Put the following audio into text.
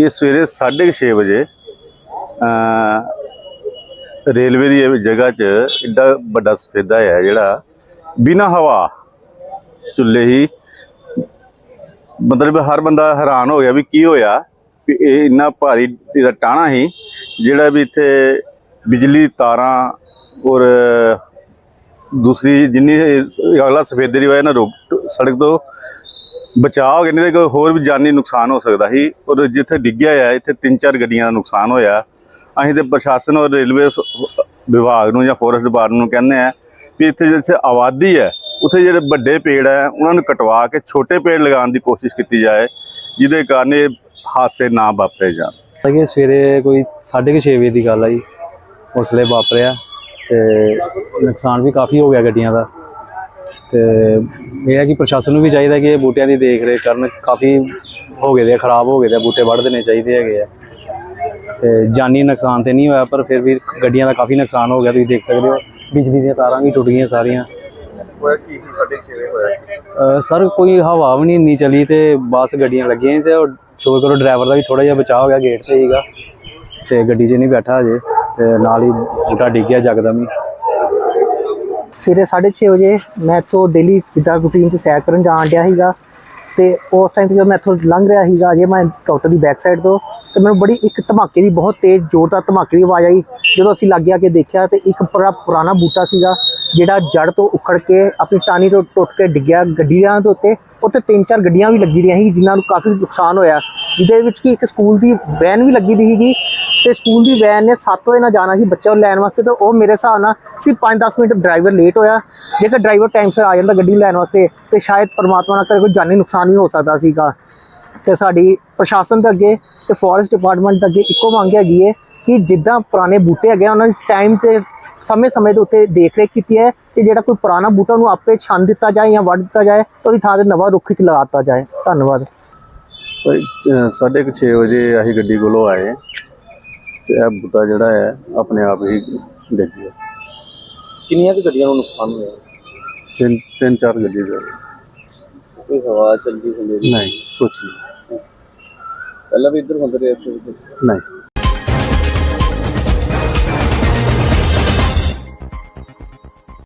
ਇਹ ਸਵੇਰੇ 6:30 ਵਜੇ ਰੇਲਵੇ ਦੀ ਇਹ ਜਗ੍ਹਾ 'ਚ ਇੱਡਾ ਵੱਡਾ ਸਫੇਦਾ ਹੈ ਜਿਹੜਾ ਬਿਨਾ ਹਵਾ ਚੁੱਲੇ ਹੀ ਮਤਲਬ ਹਰ ਬੰਦਾ ਹੈਰਾਨ ਹੋ ਗਿਆ ਵੀ ਕੀ ਹੋਇਆ, ਵੀ ਇਹ ਇੰਨਾ ਭਾਰੀ ਇਹਦਾ ਟਾਣਾ ਹੀ ਜਿਹੜਾ ਵੀ ਇੱਥੇ ਬਿਜਲੀ ਤਾਰਾਂ ਔਰ ਦੂਸਰੀ ਜਿੰਨੀ ਅਗਲਾ ਸਫੇਦੇ ਦੀ ਵਜ੍ਹਾ ਨਾਲ ਰੋਕ ਸੜਕ ਤੋਂ ਬਚਾਅ ਹੋ ਗਿਆ ਨਹੀਂ ਤਾਂ ਹੋਰ ਵੀ ਜਾਨੀ ਨੁਕਸਾਨ ਹੋ ਸਕਦਾ ਸੀ। ਔਰ ਜਿੱਥੇ ਡਿੱਗਿਆ ਹੈ ਇੱਥੇ ਤਿੰਨ ਚਾਰ ਗੱਡੀਆਂ ਦਾ ਨੁਕਸਾਨ ਹੋਇਆ। ਅਸੀਂ ਤੇ ਪ੍ਰਸ਼ਾਸਨ ਔਰ ਰੇਲਵੇ ਵਿਭਾਗ ਨੂੰ ਜਾਂ ਫੋਰੈਸਟ ਡਿਪਾਰਟਮੈਂਟ ਨੂੰ ਕਹਿੰਦੇ ਆ ਵੀ ਇੱਥੇ ਜਿੱਥੇ ਆਬਾਦੀ ਹੈ, ਉੱਥੇ ਜਿਹੜੇ ਵੱਡੇ ਪੇੜ ਹੈ, ਉਹਨਾਂ ਨੂੰ ਕਟਵਾ ਕੇ ਛੋਟੇ ਪੇੜ ਲਗਾਉਣ ਦੀ ਕੋਸ਼ਿਸ਼ ਕੀਤੀ ਜਾਏ, ਜਿਹਦੇ ਕਾਰਨ ਇਹ ਹਾਦਸੇ ਨਾ ਵਾਪਰੇ ਜਾਣ। ਕਿ ਸਵੇਰੇ ਕੋਈ 6:30 ਵਜੇ ਦੀ ਗੱਲ ਆ ਜੀ ਹੌਸਲੇ ਵਾਪਰਿਆ ਤੇ ਨੁਕਸਾਨ ਵੀ ਕਾਫੀ ਹੋ ਗਿਆ ਗੱਡੀਆਂ ਦਾ। ਤੇ ਇਹ ਹੈ ਕਿ ਪ੍ਰਸ਼ਾਸਨ ਨੂੰ ਵੀ ਚਾਹੀਦਾ ਕਿ ਇਹ ਬੂਟਿਆਂ ਦੀ ਦੇਖ ਰੇਖ ਕਰਨ। ਕਾਫੀ ਹੋ ਗਏ ਦੇ ਖਰਾਬ ਹੋ ਗਏ ਦੇ ਬੂਟੇ ਵੱਢ ਦੇਣੇ ਚਾਹੀਦੇ ਹੈਗੇ ਆ। ਤੇ ਜਾਨੀ ਨੁਕਸਾਨ ਤੇ ਨਹੀਂ ਹੋਇਆ ਪਰ ਫਿਰ ਵੀ ਗੱਡੀਆਂ ਦਾ ਕਾਫੀ ਨੁਕਸਾਨ ਹੋ ਗਿਆ ਤੁਸੀਂ ਦੇਖ ਸਕਦੇ ਹੋ। ਬਿਜਲੀ ਦੀਆਂ ਤਾਰਾਂ ਵੀ ਟੁੱਟ ਗਈਆਂ ਸਾਰੀਆਂ। ਹੋਇਆ ਕੀ 6:30 ਹੋਇਆ ਅਹ ਸਰ ਕੋਈ ਹਵਾ ਵੀ ਨਹੀਂ ਇੰਨੀ ਚਲੀ ਤੇ ਬੱਸ ਗੱਡੀਆਂ ਲੱਗੀਆਂ ਤੇ ਸ਼ੁਕਰ ਕਰੋ ਡਰਾਈਵਰ ਦਾ ਵੀ ਥੋੜਾ ਜਿਹਾ ਬਚਾਅ ਹੋ ਗਿਆ ਗੇਟ ਤੇ ਹੀਗਾ ਤੇ ਗੱਡੀ 'ਚ ਨਹੀਂ ਬੈਠਾ ਅਜੇ ਤੇ ਨਾਲ ਹੀ ਬੂਟਾ ਡਿੱਗ ਗਿਆ ਜਗਦਮ ਹੀ। ਸਵੇਰੇ 6:30 ਵਜੇ ਮੈਂ ਇੱਥੋਂ ਡੇਲੀ ਜਿੱਦਾਂ ਰੂਟੀਨ 'ਚ ਸੈਰ ਕਰਨ ਜਾਣ ਡਿਆ ਸੀਗਾ ਤੇ ਉਸ ਟਾਈਮ ਤੇ ਜਦੋਂ ਮੈਂ ਇੱਥੋਂ ਲੰਘ ਰਿਹਾ ਸੀਗਾ ਜੇ ਮੈਂ ਡਾਕਟਰ ਦੀ ਬੈਕ ਸਾਈਡ ਤੋਂ, ਤੇ ਮੈਨੂੰ ਬੜੀ ਇੱਕ ਧਮਾਕੇ ਦੀ ਬਹੁਤ ਤੇਜ਼, ਜ਼ੋਰਦਾਰ ਧਮਾਕੇ ਦੀ ਆਵਾਜ਼ ਆਈ। ਜਦੋਂ ਅਸੀਂ ਲਾਗੇ ਆ ਕੇ ਦੇਖਿਆ ਤੇ ਇੱਕ ਬੜਾ ਪੁਰਾਣਾ ਬੂਟਾ ਸੀਗਾ, ਜਿਹੜਾ ਜੜ ਤੋਂ ਉਖੜ ਕੇ ਆਪਣੀ ਟਾਨੀ ਤੋਂ ਟੁੱਟ ਕੇ ਡਿੱਗਿਆ ਗੱਡੀਆਂ ਦੇ ਉੱਤੇ। ਉੱਤੇ ਤਿੰਨ ਚਾਰ ਗੱਡੀਆਂ ਵੀ ਲੱਗੀ ਦੀਆਂ ਸੀ, ਜਿਨ੍ਹਾਂ ਨੂੰ ਕਾਫੀ ਨੁਕਸਾਨ ਹੋਇਆ। ਜਿਹਦੇ ਵਿੱਚ ਕਿ ਇੱਕ ਸਕੂਲ ਦੀ ਵੈਨ ਵੀ ਲੱਗੀ ਦੀ ਸੀਗੀ ਤੇ ਸਕੂਲ ਦੀ ਵੈਨ ਨੇ 7 ਵਜੇ ਨਾਲ ਜਾਣਾ ਸੀ ਬੱਚਾ ਨੂੰ ਲੈਣ ਵਾਸਤੇ ਤਾਂ ਉਹ ਮੇਰੇ ਹਿਸਾਬ ਨਾਲ ਸੀ 5-10 ਮਿੰਟ ਡਰਾਈਵਰ ਲੇਟ ਹੋਇਆ। ਜੇਕਰ ਡਰਾਈਵਰ ਟਾਈਮ ਸਿਰ ਆ ਜਾਂਦਾ ਗੱਡੀ ਨੂੰ ਲੈਣ ਵਾਸਤੇ ਤੇ ਸ਼ਾਇਦ ਪਰਮਾਤਮਾ ਨਾਲ ਕਰੇ ਕੋਈ ਜਾਨੀ ਨੁਕਸਾਨ ਵੀ ਹੋ ਸਕਦਾ ਸੀਗਾ। ਤੇ ਸਾਡੀ ਪ੍ਰਸ਼ਾਸਨ ਦੇ ਅੱਗੇ ਤੇ ਫੋਰੈਸਟ ਡਿਪਾਰਟਮੈਂਟ ਦੇ ਅੱਗੇ ਇੱਕੋ ਮੰਗ ਹੈਗੀ ਹੈ ਕਿ ਜਿੱਦਾਂ ਪੁਰਾਣੇ ਬੂਟੇ ਹੈਗੇ ਆ, ਉਹਨਾਂ ਦੀ ਟਾਈਮ ਤੇ ਸਮੇਂ-ਸਮੇਂ ਦੇ ਉੱਤੇ ਦੇਖ ਰੇਖ ਕੀਤੀ ਹੈ ਕਿ ਜਿਹੜਾ ਕੋਈ ਪੁਰਾਣਾ ਬੂਟਾ ਉਹਨੂੰ ਆਪੇ ਛੰਨ ਦਿੱਤਾ ਜਾਏ ਜਾਂ ਵੱਢ ਦਿੱਤਾ ਜਾਏ ਤੇ ਉਹਦੀ ਥਾਂ ਤੇ ਨਵਾਂ ਰੁੱਖ ਇੱਕ ਲਗਾ ਦਿੱਤਾ ਜਾਏ। ਧੰਨਵਾਦ। ਭਾਈ 6:30 ਵਜੇ ਅਸੀਂ ਗੱਡੀ ਕੋਲੋਂ ਆਏ। ਤੇ ਇਹ ਬੂਟਾ ਜਿਹੜਾ ਹੈ ਆਪਣੇ ਆਪ ਹੀ ਡਿੱਗ ਗਿਆ ਕਿੰਨੀਆਂ ਕੁ ਗੱਡੀਆਂ ਨੂੰ ਨੁਕਸਾਨ ਹੋਇਆ? ਤਿੰਨ ਤਿੰਨ ਚਾਰ ਗੱਡੀ ਦਾ। ਕੋਈ ਹਵਾ ਚੱਲਦੀ ਹੁੰਦੀ ਨਹੀਂ ਕੁਛ ਨਹੀਂ। ਪਹਿਲਾਂ ਵੀ ਇੱਧਰ ਹੁੰਦੇ ਰਹੇ ਨਹੀਂ।